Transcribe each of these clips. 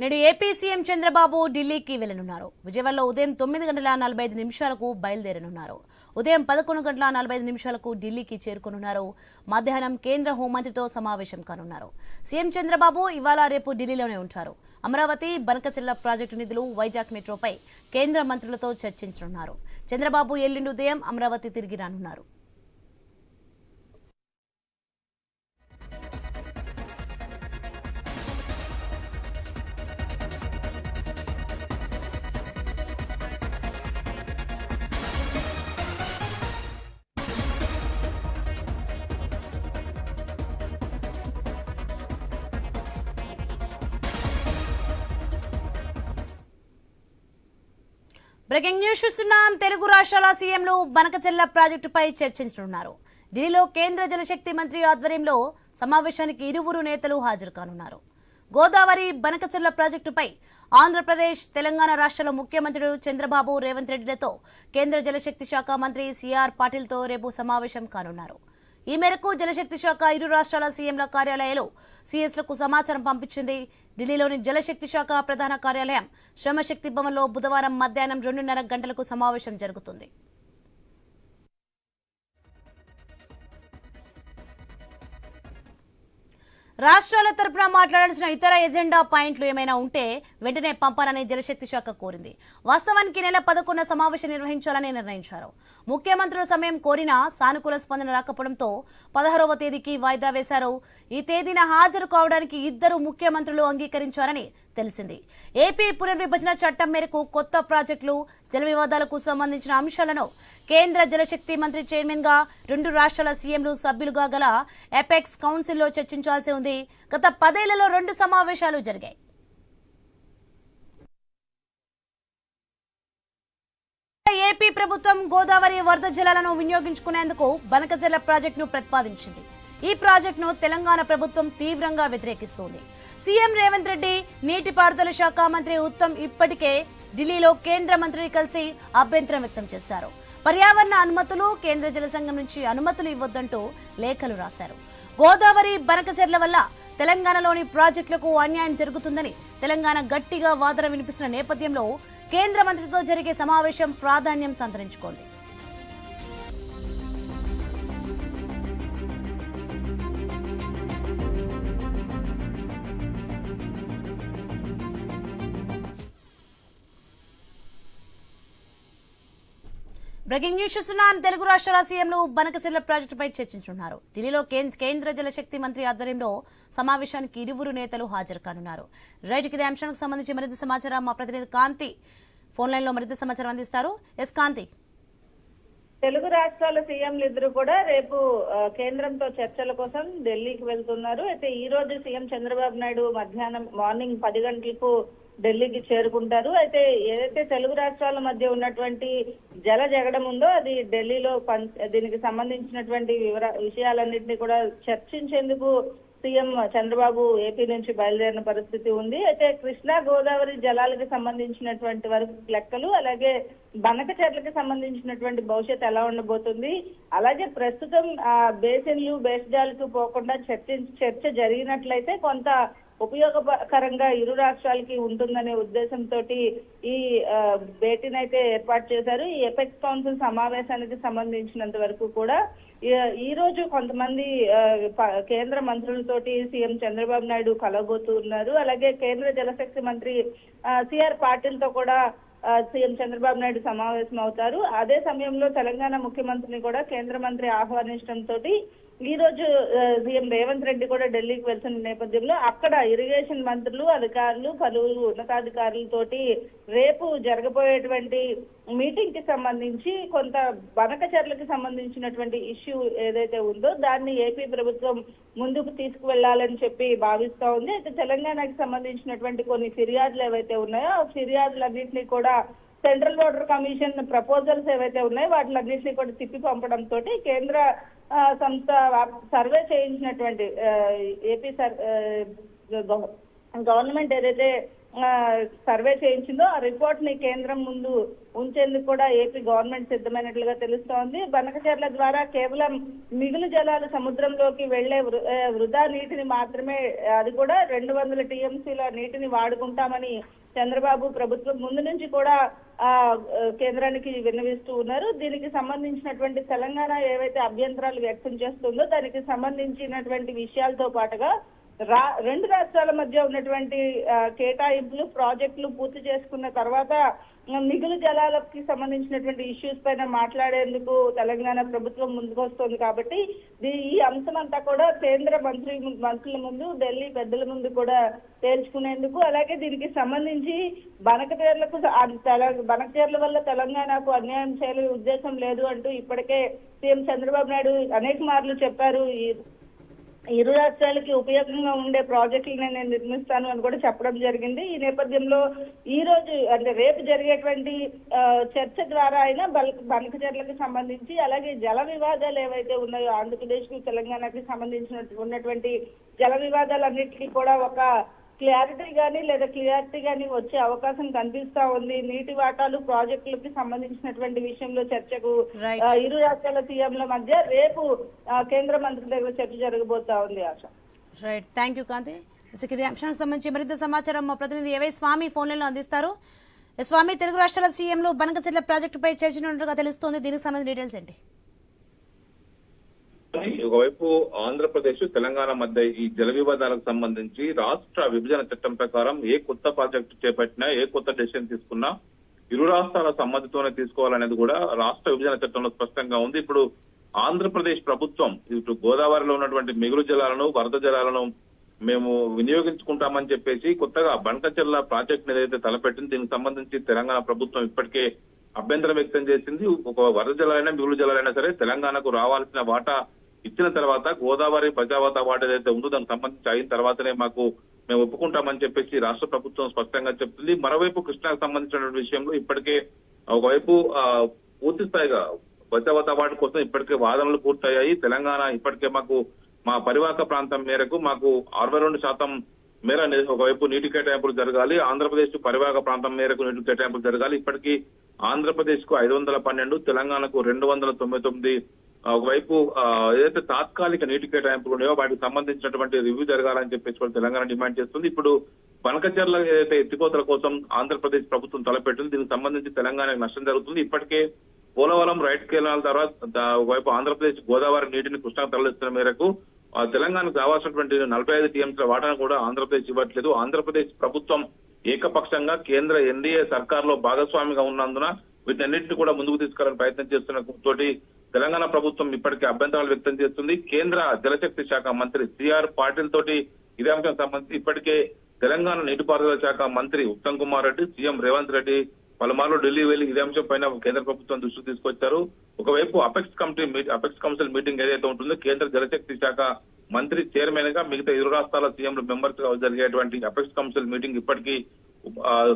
నేడు AP CM Chandrababu ఢిల్లీకి వెళ్ళనున్నారు విజయవాడలో ఉదయం తొమ్మిది గంటల నలభై ఐదు నిమిషాలకు బయలుదేరనున్నారు. ఉదయం పదకొండు గంటల నలభై ఐదు నిమిషాలకు ఢిల్లీకి చేరుకోనున్నారు. మధ్యాహ్నం కేంద్ర హోంమంత్రితో సమావేశం కానున్నారు. సీఎం చంద్రబాబు ఇవాళ రేపు ఢిల్లీలోనే ఉంటారు. అమరావతి బనకచెల్ల ప్రాజెక్టు నిధులు వైజాగ్ మెట్రోపై కేంద్ర మంత్రులతో చర్చించనున్నారు. చంద్రబాబు ఎల్లుండి ఉదయం అమరావతి తిరిగి రానున్నారు. బ్రేకింగ్ న్యూస్ చూస్తున్నాం. తెలుగు రాష్ట్రాల సీఎంలు బనకచెల్ల ప్రాజెక్టుపై చర్చించనున్నారు. ఢిల్లీలో కేంద్ర జలశక్తి మంత్రి ఆధ్వర్యంలో సమావేశానికి ఇరువురు నేతలు హాజరు కానున్నారు. గోదావరి బనకచెల్ల ప్రాజెక్టుపై ఆంధ్రప్రదేశ్ తెలంగాణ రాష్ట్రాల ముఖ్యమంత్రులు చంద్రబాబు రేవంత్ రెడ్డిలతో కేంద్ర జలశక్తి శాఖ మంత్రి సిఆర్ పాటిల్తో రేపు సమావేశం కానున్నారు. ఈ మేరకు జలశక్తి శాఖ ఇరు రాష్ట్రాల సీఎంల కార్యాలయాలు సీఎస్లకు సమాచారం పంపించింది. ఢిల్లీలోని జలశక్తి శాఖ ప్రధాన కార్యాలయం శ్రమశక్తి భవన్లో బుధవారం మధ్యాహ్నం రెండున్నర గంటలకు సమావేశం జరుగుతుంది. రాష్ట్రాల తరపున మాట్లాడాల్సిన ఇతర ఎజెండా పాయింట్లు ఏమైనా ఉంటే వెంటనే పంపాలని జలశక్తి శాఖ కోరింది. వాస్తవానికి నెల పదకొండు సమావేశం నిర్వహించాలని నిర్ణయించారు. ముఖ్యమంత్రుల సమయం కోరినా సానుకూల స్పందన రాకపోవడంతో పదహారవ తేదీకి వాయిదా వేశారు. ఈ తేదీన హాజరు కావడానికి ఇద్దరు ముఖ్యమంత్రులు అంగీకరించారని తెలిసింది. ఏపీ పునర్విభజన చట్టం మేరకు కొత్త ప్రాజెక్టులు జల వివాదాలకు సంబంధించిన అంశాలను కేంద్ర జలశక్తి మంత్రి చైర్మన్గా రెండు రాష్ట్రాల సీఎంలు సభ్యులుగా గల ఎపెక్స్ కౌన్సిల్లో చర్చించాల్సి ఉంది. గత పదేళ్ళలో రెండు సమావేశాలు జరిగాయి. ఏపీ ప్రభుత్వం గోదావరి వరద జలాలను వినియోగించుకునేందుకు బనకజల ప్రాజెక్టును ప్రతిపాదించింది. ఈ ప్రాజెక్టును తెలంగాణ ప్రభుత్వం తీవ్రంగా వ్యతిరేకిస్తోంది. సీఎం రేవంత్ రెడ్డి నీటిపారుదల శాఖ మంత్రి ఉత్తమ్ ఇప్పటికే ఢిల్లీలో కేంద్ర మంత్రిని కలిసి అభ్యంతరం వ్యక్తం చేశారు. పర్యావరణ అనుమతులు కేంద్ర జల సంఘం నుంచి అనుమతులు ఇవ్వొద్దంటూ లేఖలు రాశారు. గోదావరి బనకచెర్ల వల్ల తెలంగాణలోని ప్రాజెక్టులకు అన్యాయం జరుగుతుందని తెలంగాణ గట్టిగా వాదన వినిపిస్తున్న నేపథ్యంలో కేంద్ర మంత్రితో జరిగే సమావేశం ప్రాధాన్యం సంతరించుకుంది. బ్రేకింగ్ న్యూస్ చూస్తున్నాం. తెలుగు రాష్ట్రాల సీఎంలు బనకచెర్ల ప్రాజెక్టుపై చర్చించున్నారు. ఢిల్లీలో కేంద్ర కేంద్ర జలశక్తి మంత్రి ఆధ్వర్యంలో సమావేశానికి ఇరువురు నేతలు హాజరు కానున్నారు. రైట్ ఇదే అంశానికి సంబంధించి మరింత సమాచారం మా ప్రతినిధి కాంతి ఫోన్ లైన్లో మరింత సమాచారం అందిస్తారు. ఎస్ కాంతి. తెలుగు రాష్ట్రాల సీఎంలు ఇద్దరు కూడా రేపు కేంద్రంతో చర్చల కోసం ఢిల్లీకి వెళ్తున్నారు. అయితే ఈ రోజు సీఎం చంద్రబాబు నాయుడు మధ్యాహ్నం మార్నింగ్ పది గంటలకు ఢిల్లీకి చేరుకుంటారు. అయితే ఏదైతే తెలుగు రాష్ట్రాల మధ్య ఉన్నటువంటి జల జగడం ఉందో అది ఢిల్లీలో దీనికి సంబంధించినటువంటి వివర విషయాలన్నింటినీ కూడా చర్చించేందుకు సీఎం చంద్రబాబు ఏపీ నుంచి బయలుదేరిన పరిస్థితి ఉంది. అయితే కృష్ణా గోదావరి జలాలకు సంబంధించినటువంటి వరకు లెక్కలు అలాగే బనకచెర్లకు సంబంధించినటువంటి భవిష్యత్ ఎలా ఉండబోతుంది? అలాగే ప్రస్తుతం ఆ బేసిన్లు బేస్జాలకు పోకుండా చర్చ చర్చ జరిగినట్లయితే కొంత ఉపయోగకరంగా ఇరు రాష్ట్రాలకి ఉంటుందనే ఉద్దేశంతో ఈ భేటీనైతే భేటీని అయితే ఏర్పాటు చేశారు. ఈ ఎపెక్స్ కౌన్సిల్ సమావేశానికి సంబంధించినంత వరకు కూడా ఈ- రోజు కొంతమంది ఆ, కేంద్ర మంత్రులతోటి సీఎం చంద్రబాబు నాయుడు కలవబోతున్నారు అలాగే కేంద్ర జలశక్తి మంత్రి సిఆర్ పాటిల్తో కూడా సీఎం చంద్రబాబు నాయుడు సమావేశం అవుతారు అదే సమయంలో తెలంగాణ ముఖ్యమంత్రిని కూడా కేంద్ర మంత్రి ఆహ్వానించడంతో ఈ రోజు సీఎం రేవంత్ రెడ్డి కూడా ఢిల్లీకి వెళ్తున్న నేపథ్యంలో అక్కడ ఇరిగేషన్ మంత్రులు అధికారులు పలువురు ఉన్నతాధికారులతోటి రేపు జరగబోయేటువంటి మీటింగ్కి సంబంధించి కొంత బనకచర్లకు సంబంధించినటువంటి ఇష్యూ ఏదైతే ఉందో దాన్ని ఏపీ ప్రభుత్వం ముందుకు తీసుకువెళ్ళాలని చెప్పి భావిస్తా ఉంది. అయితే తెలంగాణకి సంబంధించినటువంటి కొన్ని ఫిర్యాదులు ఏవైతే ఉన్నాయో ఆ ఫిర్యాదులన్నింటినీ కూడా సెంట్రల్ వాటర్ కమిషన్ ప్రపోజల్స్ ఏవైతే ఉన్నాయో వాటిలన్నింటినీ కూడా తిప్పి పంపడంతో కేంద్ర సంస్థ సర్వే చేయించినటువంటి ఏపీ సర్ గవర్నమెంట్ ఏదైతే ఆ, సర్వే చేయించిందో ఆ రిపోర్ట్ని కేంద్రం ముందు ఉంచేందుకు కూడా ఏపీ గవర్నమెంట్ సిద్ధమైనట్లుగా తెలుస్తోంది. బనకచర్ల ద్వారా కేవలం మిగులు జలాలు సముద్రంలోకి వెళ్ళే వృ- వృధా నీటిని మాత్రమే అది కూడా రెండు వందల టీఎంసీల నీటిని వాడుకుంటామని చంద్రబాబు ప్రభుత్వం ముందు నుంచి కూడా కేంద్రానికి విన్నవిస్తూ ఉన్నారు. దీనికి సంబంధించినటువంటి తెలంగాణ ఏవైతే అభ్యంతరాలు వ్యక్తం చేస్తుందో దానికి సంబంధించినటువంటి విషయాలతో పాటుగా రా రెండు రాష్ట్రాల మధ్య ఉన్నటువంటి కేటాయింపులు ప్రాజెక్టులు పూర్తి చేసుకున్న తర్వాత మిగులు జలాలకి సంబంధించినటువంటి ఇష్యూస్ పైన మాట్లాడేందుకు తెలంగాణ ప్రభుత్వం ముందుకొస్తుంది కాబట్టి దీ- ఈ అంశం అంతా కూడా కేంద్ర మంత్రి మంత్రుల ముందు ఢిల్లీ పెద్దల ముందు కూడా తేల్చుకునేందుకు అలాగే దీనికి సంబంధించి బనకచీరలకు బనకచీరల వల్ల తెలంగాణకు అన్యాయం చేయాలనే ఉద్దేశం లేదు అంటూ ఇప్పటికే సీఎం చంద్రబాబు నాయుడు అనేక మార్లు చెప్పారు. ఈ ఇరు రాష్ట్రాలకి ఉపయోగంగా ఉండే ప్రాజెక్టులు నేను నిర్మిస్తాను అని కూడా చెప్పడం జరిగింది. ఈ నేపథ్యంలో ఈ రోజు అంటే రేపు జరిగేటువంటి ఆ, చర్చ ద్వారా అయినా బల్క్ బనకచర్లకు సంబంధించి అలాగే జల వివాదాలు ఏవైతే ఉన్నాయో ఆంధ్రప్రదేశ్కు తెలంగాణకి సంబంధించిన ఉన్నటువంటి జల వివాదాలన్నిటికీ కూడా ఒక క్లారిటీ గానీ లేదా క్లియారిటీ గానీ వచ్చే అవకాశం కనిపిస్తా ఉంది. నీటి వాటాలు ప్రాజెక్టులకి సంబంధించినటువంటి విషయంలో చర్చకు ఇరు రాష్ట్రాల సీఎంల మధ్య రేపు కేంద్ర మంత్రుల దగ్గర చర్చ జరగబోతా ఉంది Asha. Right thank you Kanthi ఇది అంశానికి సంబంధించి మరింత సమాచారం మా ప్రతినిధి ఏవై స్వామి ఫోన్లలో అందిస్తారు. స్వామి తెలుగు రాష్ట్రాల సీఎంలు బనకచెర్ల ప్రాజెక్టుపై చర్చించినట్టుగా తెలుస్తోంది. దీనికి సంబంధించిన డీటెయిల్స్ ఏంటి? ఒకవైపు ఆంధ్రప్రదేశ్ తెలంగాణ మధ్య ఈ జల వివాదాలకు సంబంధించి రాష్ట్ర విభజన చట్టం ప్రకారం ఏ కొత్త ప్రాజెక్టు చేపట్టినా ఏ కొత్త డెసిషన్ తీసుకున్నా ఇరు రాష్ట్రాల సమ్మతితోనే తీసుకోవాలనేది కూడా రాష్ట్ర విభజన చట్టంలో స్పష్టంగా ఉంది. ఇప్పుడు ఆంధ్రప్రదేశ్ ప్రభుత్వం ఇటు గోదావరిలో ఉన్నటువంటి మిగులు జలాలను వరద జలాలను మేము వినియోగించుకుంటామని చెప్పేసి కొత్తగా బంకచెర్ల ప్రాజెక్ట్ ఏదైతే తలపెట్టింది దీనికి సంబంధించి తెలంగాణ ప్రభుత్వం ఇప్పటికే అభ్యంతరం వ్యక్తం చేసింది. ఒక వరద జలాలైనా మిగులు జలాలైనా సరే తెలంగాణకు రావాల్సిన వాటా ఇచ్చిన తర్వాత గోదావరి ప్రజావాత వాటా ఏదైతే ఉందో దానికి సంబంధించి అయిన తర్వాతనే మాకు మేము ఒప్పుకుంటామని చెప్పేసి రాష్ట్ర ప్రభుత్వం స్పష్టంగా చెప్తుంది. మరోవైపు కృష్ణాకు సంబంధించినటువంటి విషయంలో ఇప్పటికే ఒకవైపు పూర్తి స్థాయిగా ప్రజావాత వార్డు కోసం ఇప్పటికే వాదనలు పూర్తయ్యాయి. తెలంగాణ ఇప్పటికే మాకు మా పరివాహక ప్రాంతం మేరకు మాకు అరవై రెండు శాతం మేర ఒకవైపు నీటి కేటాయింపులు జరగాలి. ఆంధ్రప్రదేశ్ పరివాహక ప్రాంతం మేరకు నీటి కేటాయింపులు జరగాలి. ఇప్పటికీ ఆంధ్రప్రదేశ్కు ఐదు వందల పన్నెండు తెలంగాణకు రెండు వందల తొంభై తొమ్మిది ఒకవైపు ఏదైతే తాత్కాలిక నీటి కేటాయింపులు ఉన్నాయో వాటికి సంబంధించినటువంటి రివ్యూ జరగాలని చెప్పేసి వాళ్ళు తెలంగాణ డిమాండ్ చేస్తుంది. ఇప్పుడు బనకచర్ల ఏదైతే ఎత్తిపోతల కోసం ఆంధ్రప్రదేశ్ ప్రభుత్వం తలపెట్టింది దీనికి సంబంధించి తెలంగాణకు నష్టం జరుగుతుంది. ఇప్పటికే పోలవరం రైట్ కెనాల్ తర్వాత ఒకవైపు ఆంధ్రప్రదేశ్ గోదావరి నీటిని కృష్ణా తరలిస్తున్న మేరకు ఆ, తెలంగాణకు కావాల్సినటువంటి నలభై ఐదు టీఎంసీల వాటాను కూడా ఆంధ్రప్రదేశ్ ఇవ్వట్లేదు. ఆంధ్రప్రదేశ్ ప్రభుత్వం ఏకపక్షంగా కేంద్ర ఎన్డీఏ సర్కార్లో భాగస్వామిగా ఉన్నందున వీటన్నిటిని కూడా ముందుకు తీసుకెళ్ళాలని ప్రయత్నం చేస్తున్న తోటి తెలంగాణ ప్రభుత్వం ఇప్పటికే అభ్యంతరాలు వ్యక్తం చేస్తుంది. కేంద్ర జలశక్తి శాఖ మంత్రి సిఆర్ పాటిల్ తోటి ఇదే అంశం సంబంధించి ఇప్పటికే తెలంగాణ నీటిపారుదల శాఖ మంత్రి ఉత్తమ్ కుమార్ రెడ్డి సీఎం రేవంత్ రెడ్డి పలుమార్లు ఢిల్లీ వెళ్ళి ఇదే అంశం పైన కేంద్ర ప్రభుత్వం దృష్టికి తీసుకొచ్చారు. ఒకవైపు apex committee apex council meeting ఏదైతే ఉంటుందో కేంద్ర జలశక్తి శాఖ మంత్రి చైర్మన్గా మిగతా ఇరు రాష్ట్రాల సీఎంలు మెంబర్స్గా జరిగేటువంటి అపెక్స్ కౌన్సిల్ మీటింగ్ ఇప్పటికీ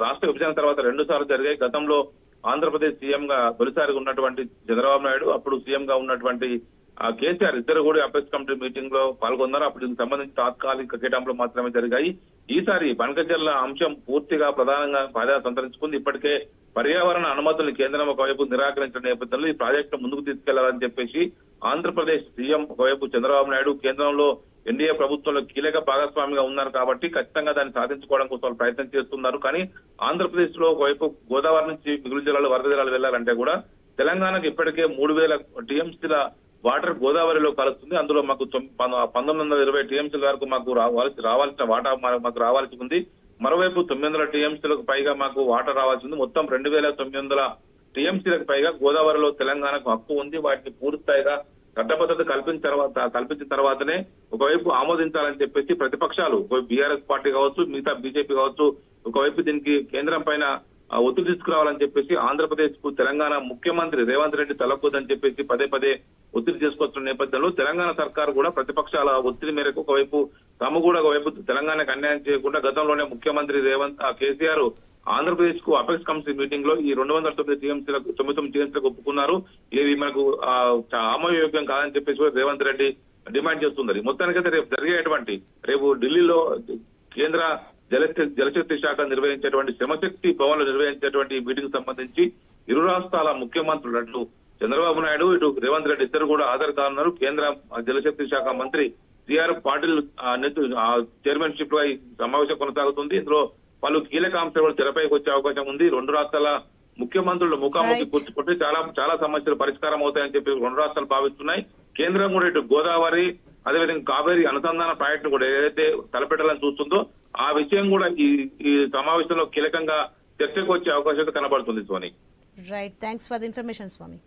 రాష్ట్ర విభజన తర్వాత రెండు సార్లు జరిగాయి. గతంలో ఆంధ్రప్రదేశ్ సీఎం గా తొలిసారిగా ఉన్నటువంటి చంద్రబాబు నాయుడు అప్పుడు సీఎం గా ఉన్నటువంటి కేసీఆర్ ఇద్దరు కూడా అపెక్స్ కమిటీ మీటింగ్లో పాల్గొన్నారు. అప్పుడు దీనికి సంబంధించి తాత్కాలిక కేటాంపులు మాత్రమే జరిగాయి. ఈసారి బనకజర్ల అంశం పూర్తిగా ప్రధానంగా ప్రాధాన్యత సంతరించుకుంది. ఇప్పటికే పర్యావరణ అనుమతులు కేంద్రం ఒకవైపు నిరాకరించిన నేపథ్యంలో ఈ ప్రాజెక్టు ముందుకు తీసుకెళ్ళాలని చెప్పేసి ఆంధ్రప్రదేశ్ సీఎం ఒకవైపు చంద్రబాబు నాయుడు కేంద్రంలో ఎన్డీఏ ప్రభుత్వంలో కీలక భాగస్వామిగా ఉన్నారు కాబట్టి ఖచ్చితంగా దాన్ని సాధించుకోవడం కోసం వాళ్ళు ప్రయత్నం చేస్తున్నారు. కానీ ఆంధ్రప్రదేశ్లో ఒకవైపు గోదావరి నుంచి మిగులు జిల్లాలు వరద జిల్లాలు వెళ్ళాలంటే కూడా తెలంగాణకు ఇప్పటికే మూడు వేల టీఎంసీల వాటర్ గోదావరిలో కలుస్తుంది. అందులో మాకు పంతొమ్మిది వందల ఇరవై టీఎంసీల వరకు మాకు రావాల్సి రావాల్సిన వాటా మాకు రావాల్సి ఉంది. మరోవైపు తొమ్మిది వందల టీఎంసీలకు పైగా మాకు వాటర్ రావాల్సి ఉంది. మొత్తం రెండు వేల తొమ్మిది వందల టీఎంసీలకు పైగా గోదావరిలో తెలంగాణకు హక్కు ఉంది. వాటిని పూర్తి చట్టబద్ధత కల్పించిన తర్వాత కల్పించిన తర్వాతనే ఒకవైపు ఆమోదించాలని చెప్పేసి ప్రతిపక్షాలు బీఆర్ఎస్ పార్టీ కావచ్చు మిగతా బీజేపీ కావచ్చు ఒకవైపు దీనికి కేంద్రం పైన ఒత్తిడి తీసుకురావాలని చెప్పేసి ఆంధ్రప్రదేశ్కు తెలంగాణ ముఖ్యమంత్రి రేవంత్ రెడ్డి తలకూదని చెప్పేసి పదే పదే ఒత్తిడి చేసుకొస్తున్న నేపథ్యంలో తెలంగాణ సర్కార్ కూడా ప్రతిపక్షాల ఒత్తిడి మేరకు ఒకవైపు తాము కూడా ఒకవైపు తెలంగాణకు అన్యాయం చేయకుండా గతంలోనే ముఖ్యమంత్రి రేవంత్ కేసీఆర్ ఆంధ్రప్రదేశ్కు అపెక్స్ కమిటీ మీటింగ్లో ఈ రెండు వందల తొమ్మిది టీఎంసీలకు తొమ్మిది తొమ్మిది టీఎంసీలకు ఒప్పుకున్నారు. ఇది మనకు ఆ, కాదని చెప్పేసి కూడా రేవంత్ రెడ్డి డిమాండ్ చేస్తున్నారు. మొత్తానికైతే రేపు జరిగేటువంటి రేపు ఢిల్లీలో కేంద్ర జల జలశక్తి శాఖ నిర్వహించేటువంటి శ్రమశక్తి భవన్లు నిర్వహించేటువంటి మీటింగ్ సంబంధించి ఇరు రాష్ట్రాల ముఖ్యమంత్రులు అట్లు చంద్రబాబు నాయుడు ఇటు రేవంత్ రెడ్డి ఇద్దరు కూడా హాజరు కానున్నారు కేంద్ర జలశక్తి శాఖ మంత్రి సిఆర్ పాటిల్ చైర్మన్షిప్గా ఈ సమావేశం కొనసాగుతుంది. ఇందులో పలు కీలక అంశాలు తెరపైకి వచ్చే అవకాశం ఉంది. రెండు రాష్ట్రాల ముఖ్యమంత్రులు ముఖాముఖి. కూర్చుకుంటే చాలా చాలా సమస్యలు పరిష్కారం అవుతాయని చెప్పి రెండు రాష్ట్రాలు భావిస్తున్నాయి. కేంద్రం కూడా ఇటు గోదావరి అదేవిధంగా కావేరి అనుసంధాన ప్రాజెక్టు కూడా ఏదైతే తలపెట్టాలని చూస్తుందో ఆ విషయం కూడా ఈ ఈ సమావేశంలో కీలకంగా చర్చకు వచ్చే అవకాశం కనబడుతుంది స్వామి. Right thanks for the information Swamy.